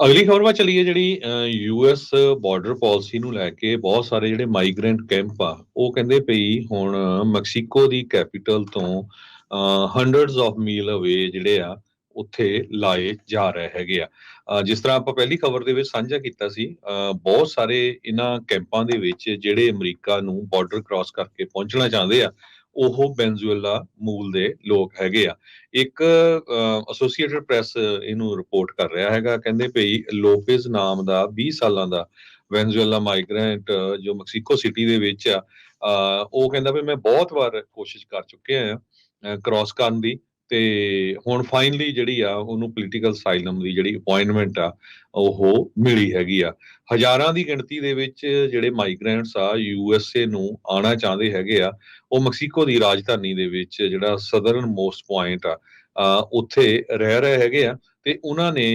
ਅਗਲੀ ਖਬਰ ਵਾ ਚਲੀਏ ਜਿਹੜੀ ਯੂਐਸ ਬਾਰਡਰ ਪਾਲਿਸੀ ਨੂੰ ਲੈ ਕੇ ਬਹੁਤ ਸਾਰੇ ਜਿਹੜੇ ਮਾਈਗ੍ਰੈਂਟ ਕੈਂਪ ਆ, ਉਹ ਕਹਿੰਦੇ ਪਈ ਹੁਣ ਮੈਕਸੀਕੋ ਦੀ ਕੈਪੀਟਲ ਤੋਂ ਹੰਡਰਡਸ ਆਫ ਮੀਲ ਅਵੇ ਜਿਹੜੇ ਆ, ਉੱਥੇ ਲਾਏ ਜਾ ਰਹੇ ਹੈਗੇ ਆ। ਜਿਸ ਤਰ੍ਹਾਂ ਆਪਾਂ ਪਹਿਲੀ ਖਬਰ ਦੇ ਵਿੱਚ ਸਾਂਝਾ ਕੀਤਾ ਸੀ ਬਹੁਤ ਸਾਰੇ ਇਹਨਾਂ ਕੈਂਪਾਂ ਦੇ ਵਿੱਚ ਜਿਹੜੇ ਅਮਰੀਕਾ ਨੂੰ ਬਾਰਡਰ ਕ੍ਰਾਸ ਕਰਕੇ ਪਹੁੰਚਣਾ ਚਾਹੁੰਦੇ ਆ ਉਹ ਵੈਨਜ਼ੂਏਲਾ ਮੂਲ ਦੇ ਲੋਕ ਹੈਗੇ ਆ। ਇੱਕ ਐਸੋਸੀਏਟਡ ਪ੍ਰੈਸ ਇਹਨੂੰ ਰਿਪੋਰਟ ਕਰ ਰਿਹਾ ਹੈਗਾ, ਕਹਿੰਦੇ ਭਈ ਲੋਪੇਜ਼ ਨਾਮ ਦਾ 20 ਸਾਲਾਂ ਦਾ ਵੈਨਜ਼ੂਏਲਾ ਮਾਈਗ੍ਰੈਂਟ ਜੋ ਮੈਕਸੀਕੋ ਸਿਟੀ ਦੇ ਵਿੱਚ ਆ ਉਹ ਕਹਿੰਦਾ ਵੀ ਮੈਂ ਬਹੁਤ ਵਾਰ ਕੋਸ਼ਿਸ਼ ਕਰ ਚੁੱਕਿਆ ਆ ਕ੍ਰਾਸ ਕਰਨ ਦੀ। ਤੇ ਹੁਣ ਫਾਈਨਲੀ ਜਿਹੜੀ ਆ, ਉਹਨੂੰ ਪੋਲੀਟੀਕਲ ਸਾਈਲਮ ਦੀ ਜਿਹੜੀ ਅਪਾਇੰਟਮੈਂਟ ਆ, ਉਹ ਮਿਲੀ ਹੈਗੀ ਆ। ਹਜ਼ਾਰਾਂ ਦੀ ਗਿਣਤੀ ਦੇ ਵਿੱਚ ਜਿਹੜੇ ਮਾਈਗ੍ਰੈਂਟਸ ਆ ਯੂ ਐੱਸ ਏ ਨੂੰ ਆਣਾ ਚਾਹੁੰਦੇ ਹੈਗੇ ਆ, ਉਹ ਮੈਕਸੀਕੋ ਦੀ ਰਾਜਧਾਨੀ ਦੇ ਵਿੱਚ ਜਿਹੜਾ ਸਦਰਨ ਮੋਸਟ ਪੁਆਇੰਟ ਆ ਉੱਥੇ ਰਹਿ ਰਹੇ ਹੈਗੇ ਆ ਤੇ ਉਹਨਾਂ ਨੇ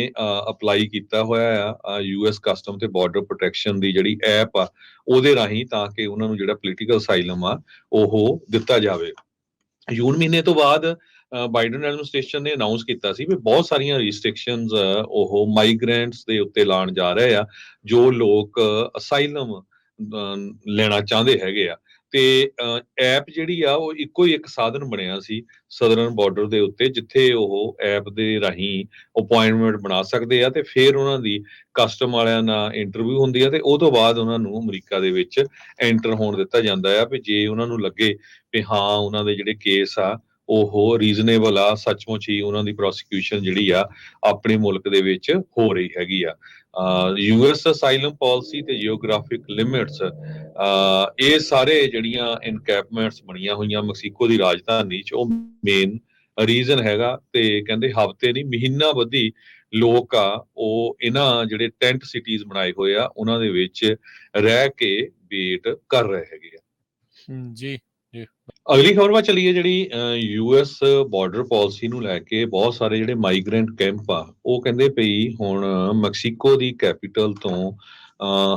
ਅਪਲਾਈ ਕੀਤਾ ਹੋਇਆ ਆ ਯੂਐਸ ਕਸਟਮ ਤੇ ਬਾਰਡਰ ਪ੍ਰੋਟੈਕਸ਼ਨ ਦੀ ਜਿਹੜੀ ਐਪ ਆ, ਉਹਦੇ ਰਾਹੀਂ ਤਾਂ ਕਿ ਉਹਨਾਂ ਨੂੰ ਜਿਹੜਾ ਪੋਲੀਟੀਕਲ ਸਾਈਲਮ ਆ, ਉਹ ਦਿੱਤਾ ਜਾਵੇ। ਜੂਨ ਮਹੀਨੇ ਤੋਂ ਬਾਅਦ ਬਾਈਡਨ ਐਡਮਿਨਿਸਟ੍ਰੇਸ਼ਨ ਨੇ ਅਨਾਉਂਸ ਕੀਤਾ ਸੀ ਵੀ ਬਹੁਤ ਸਾਰੀਆਂ ਰੈਸਟ੍ਰਿਕਸ਼ਨਸ ਉਹ ਮਾਈਗ੍ਰੈਂਟਸ ਦੇ ਉੱਤੇ ਲਾਣ ਜਾ ਰਹੇ ਆ, ਜੋ ਲੋਕ ਅਸਾਈਲਮ ਲੈਣਾ ਚਾਹੁੰਦੇ ਹੈਗੇ ਆ। ਤੇ ਐਪ ਜਿਹੜੀ ਆ, ਉਹ ਇੱਕੋ ਹੀ ਇੱਕ ਸਾਧਨ ਬਣਿਆ ਸੀ ਸਦਰਨ ਬਾਰਡਰ ਦੇ ਉੱਤੇ, ਜਿੱਥੇ ਉਹ ਐਪ ਦੇ ਰਾਹੀਂ ਅਪਾਇੰਟਮੈਂਟ ਬਣਾ ਸਕਦੇ ਆ ਤੇ ਫਿਰ ਉਹਨਾਂ ਦੀ ਕਸਟਮ ਵਾਲਿਆਂ ਨਾਲ ਇੰਟਰਵਿਊ ਹੁੰਦੀ ਆ ਤੇ ਉਹ ਤੋਂ ਬਾਅਦ ਉਹਨਾਂ ਨੂੰ ਅਮਰੀਕਾ ਦੇ ਵਿੱਚ ਐਂਟਰ ਹੋਣ ਦਿੱਤਾ ਜਾਂਦਾ ਆ ਵੀ ਜੇ ਉਹਨਾਂ ਨੂੰ ਲੱਗੇ ਵੀ ਹਾਂ, ਉਹਨਾਂ ਦੇ ਜਿਹੜੇ ਕੇਸ ਆ ਉਹ ਰੀਜ਼ਨੇਬਲ ਆ, ਸੱਚਮੁੱਚ ਹੀ ਉਹਨਾਂ ਦੀ ਪ੍ਰੋਸੀਕਿਊਸ਼ਨ ਜਿਹੜੀ ਆ, ਆਪਣੇ ਮੁਲਕ ਦੇ ਵਿੱਚ ਹੋ ਰਹੀ ਹੈਗੀ ਆ। ਯੂਐਸ ਅਸਾਈਲਮ ਪਾਲਿਸੀ ਤੇ ਜੀਓਗ੍ਰਾਫਿਕ ਲਿਮਿਟਸ ਇਹ ਸਾਰੇ ਜਿਹੜੀਆਂ ਇਨਕੈਪਮੈਂਟਸ ਬਣੀਆਂ ਹੋਈਆਂ ਮੈਕਸੀਕੋ ਦੀ ਰਾਜਧਾਨੀ ਚ, ਉਹ ਮੇਨ ਰੀਜ਼ਨ ਹੈਗਾ ਤੇ ਕਹਿੰਦੇ ਹਫ਼ਤੇ ਨਹੀਂ, ਮਹੀਨਾ ਬੱਧੀ ਲੋਕ ਆ, ਉਹ ਇਹਨਾਂ ਜਿਹੜੇ ਟੈਂਟ ਸਿਟੀਜ਼ ਬਣਾਏ ਹੋਏ ਆ, ਉਹਨਾਂ ਦੇ ਵਿੱਚ ਰਹਿ ਕੇ ਵੇਟ ਕਰ ਰਹੇ ਹੈਗੇ ਆ। ਜੀ। ਅਗਲੀ ਖਬਰ ਵਾ ਚਲੀਏ ਜਿਹੜੀ ਯੂਐਸ ਬਾਰਡਰ ਪਾਲਿਸੀ ਨੂੰ ਲੈ ਕੇ ਬਹੁਤ ਸਾਰੇ ਜਿਹੜੇ ਮਾਈਗ੍ਰੈਂਟ ਕੈਂਪ ਆ, ਉਹ ਕਹਿੰਦੇ ਪਈ ਹੁਣ ਮੈਕਸੀਕੋ ਦੀ ਕੈਪੀਟਲ ਤੋਂ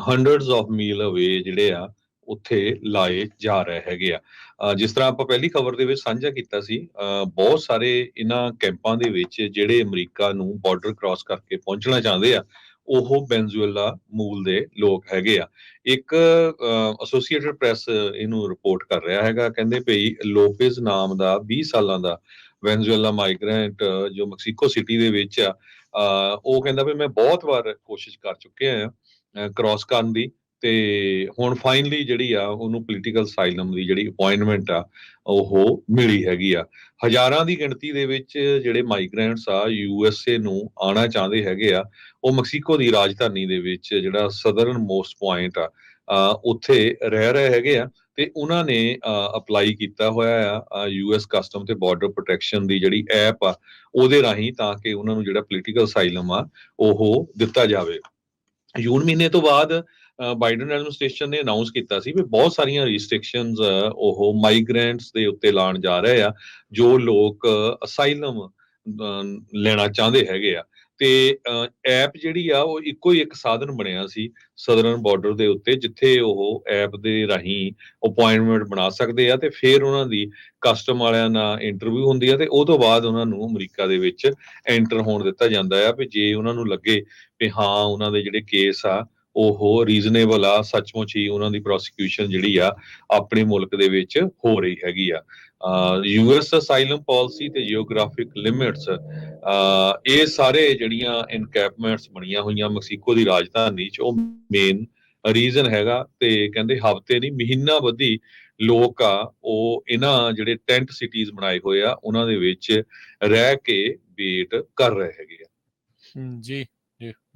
ਹੰਡਰਡਸ ਆਫ ਮੀਲ ਅਵੇ ਜਿਹੜੇ ਆ, ਉੱਥੇ ਲਾਏ ਜਾ ਰਹੇ ਹੈਗੇ ਆ। ਜਿਸ ਤਰ੍ਹਾਂ ਆਪਾਂ ਪਹਿਲੀ ਖਬਰ ਦੇ ਵਿੱਚ ਸਾਂਝਾ ਕੀਤਾ ਸੀ ਬਹੁਤ ਸਾਰੇ ਇਹਨਾਂ ਕੈਂਪਾਂ ਦੇ ਵਿੱਚ ਜਿਹੜੇ ਅਮਰੀਕਾ ਨੂੰ ਬਾਰਡਰ ਕ੍ਰਾਸ ਕਰਕੇ ਪਹੁੰਚਣਾ ਚਾਹੁੰਦੇ ਆ ਉਹ ਵੈਨਜ਼ੂਏਲਾ ਮੂਲ ਦੇ ਲੋਕ ਹੈਗੇ ਆ। ਇੱਕ ਐਸੋਸੀਏਟਡ ਪ੍ਰੈਸ ਇਹਨੂੰ ਰਿਪੋਰਟ ਕਰ ਰਿਹਾ ਹੈਗਾ, ਕਹਿੰਦੇ ਭਈ ਲੋਪੇਜ਼ ਨਾਮ ਦਾ 20 ਸਾਲਾਂ ਦਾ ਵੈਨਜ਼ੂਏਲਾ ਮਾਈਗ੍ਰੈਂਟ ਜੋ ਮੈਕਸੀਕੋ ਸਿਟੀ ਦੇ ਵਿੱਚ ਆ ਉਹ ਕਹਿੰਦਾ ਵੀ ਮੈਂ ਬਹੁਤ ਵਾਰ ਕੋਸ਼ਿਸ਼ ਕਰ ਚੁੱਕਿਆ ਆ ਕ੍ਰਾਸ ਕਰਨ ਦੀ। ਤੇ ਹੁਣ ਫਾਈਨਲੀ ਜਿਹੜੀ ਆ, ਉਹਨੂੰ ਪੋਲੀਟੀਕਲ ਸਾਈਲਮ ਦੀ ਜਿਹੜੀ ਅਪਾਇੰਟਮੈਂਟ ਆ, ਉਹ ਮਿਲੀ ਹੈਗੀ ਆ। ਹਜ਼ਾਰਾਂ ਦੀ ਗਿਣਤੀ ਦੇ ਵਿੱਚ ਜਿਹੜੇ ਮਾਈਗ੍ਰੈਂਟਸ ਆ ਯੂਐਸਏ ਨੂੰ ਆਣਾ ਚਾਹੁੰਦੇ ਹੈਗੇ ਆ, ਉਹ ਮੈਕਸੀਕੋ ਦੀ ਰਾਜਧਾਨੀ ਦੇ ਵਿੱਚ ਜਿਹੜਾ ਸਦਰਨ ਮੋਸਟ ਪੁਆਇੰਟ ਆ ਉੱਥੇ ਰਹਿ ਰਹੇ ਹੈਗੇ ਆ ਤੇ ਉਹਨਾਂ ਨੇ ਅਪਲਾਈ ਕੀਤਾ ਹੋਇਆ ਆ ਯੂਐਸ ਕਸਟਮ ਤੇ ਬਾਰਡਰ ਪ੍ਰੋਟੈਕਸ਼ਨ ਦੀ ਜਿਹੜੀ ਐਪ ਆ, ਉਹਦੇ ਰਾਹੀਂ ਤਾਂ ਕਿ ਉਹਨਾਂ ਨੂੰ ਜਿਹੜਾ ਪੋਲੀਟੀਕਲ ਸਾਈਲਮ ਆ, ਉਹ ਦਿੱਤਾ ਜਾਵੇ। ਜੂਨ ਮਹੀਨੇ ਤੋਂ ਬਾਅਦ ਬਾਈਡਨ ਐਡਮਿਨਿਸਟ੍ਰੇਸ਼ਨ ਨੇ ਅਨਾਉਂਸ ਕੀਤਾ ਸੀ ਵੀ ਬਹੁਤ ਸਾਰੀਆਂ ਰੈਸਟ੍ਰਿਕਸ਼ਨਸ ਉਹ ਮਾਈਗ੍ਰੈਂਟਸ ਦੇ ਉੱਤੇ ਲਾਣ ਜਾ ਰਹੇ ਆ, ਜੋ ਲੋਕ ਅਸਾਈਲਮ ਲੈਣਾ ਚਾਹੁੰਦੇ ਹੈਗੇ ਆ। ਤੇ ਐਪ ਜਿਹੜੀ ਆ, ਉਹ ਇੱਕੋ ਹੀ ਇੱਕ ਸਾਧਨ ਬਣਿਆ ਸੀ ਸਦਰਨ ਬਾਰਡਰ ਦੇ ਉੱਤੇ, ਜਿੱਥੇ ਉਹ ਐਪ ਦੇ ਰਾਹੀਂ ਅਪਾਇੰਟਮੈਂਟ ਬਣਾ ਸਕਦੇ ਆ ਤੇ ਫਿਰ ਉਹਨਾਂ ਦੀ ਕਸਟਮ ਵਾਲਿਆਂ ਨਾਲ ਇੰਟਰਵਿਊ ਹੁੰਦੀ ਆ ਤੇ ਉਹ ਤੋਂ ਬਾਅਦ ਉਹਨਾਂ ਨੂੰ ਅਮਰੀਕਾ ਦੇ ਵਿੱਚ ਐਂਟਰ ਹੋਣ ਦਿੱਤਾ ਜਾਂਦਾ ਆ ਵੀ ਜੇ ਉਹਨਾਂ ਨੂੰ ਲੱਗੇ ਵੀ ਹਾਂ, ਉਹਨਾਂ ਦੇ ਜਿਹੜੇ ਕੇਸ ਆ ਉਹ ਰੀਜ਼ਨੇਬਲ ਆ, ਸੱਚਮੁੱਚ ਹੀ ਉਹਨਾਂ ਦੀ ਪ੍ਰੋਸੀਕਿਊਸ਼ਨ ਜਿਹੜੀ ਆ, ਆਪਣੇ ਮੁਲਕ ਦੇ ਵਿੱਚ ਹੋ ਰਹੀ ਹੈਗੀ ਆ। ਯੂਐਸ ਅਸਾਈਲਮ ਪਾਲਿਸੀ ਤੇ ਜੀਓਗ੍ਰਾਫਿਕ ਲਿਮਿਟਸ ਇਹ ਸਾਰੇ ਜਿਹੜੀਆਂ ਇਨਕੈਪਮੈਂਟਸ ਬਣੀਆਂ ਹੋਈਆਂ ਮੈਕਸੀਕੋ ਦੀ ਰਾਜਧਾਨੀ ਚ, ਉਹ ਮੇਨ ਰੀਜ਼ਨ ਹੈਗਾ ਤੇ ਕਹਿੰਦੇ ਹਫ਼ਤੇ ਨਹੀਂ, ਮਹੀਨਾ ਬੱਧੀ ਲੋਕ ਆ, ਉਹ ਇਹਨਾਂ ਜਿਹੜੇ ਟੈਂਟ ਸਿਟੀਜ਼ ਬਣਾਏ ਹੋਏ ਆ, ਉਹਨਾਂ ਦੇ ਵਿੱਚ ਰਹਿ ਕੇ ਵੇਟ ਕਰ ਰਹੇ ਹੈਗੇ ਆ। ਜੀ।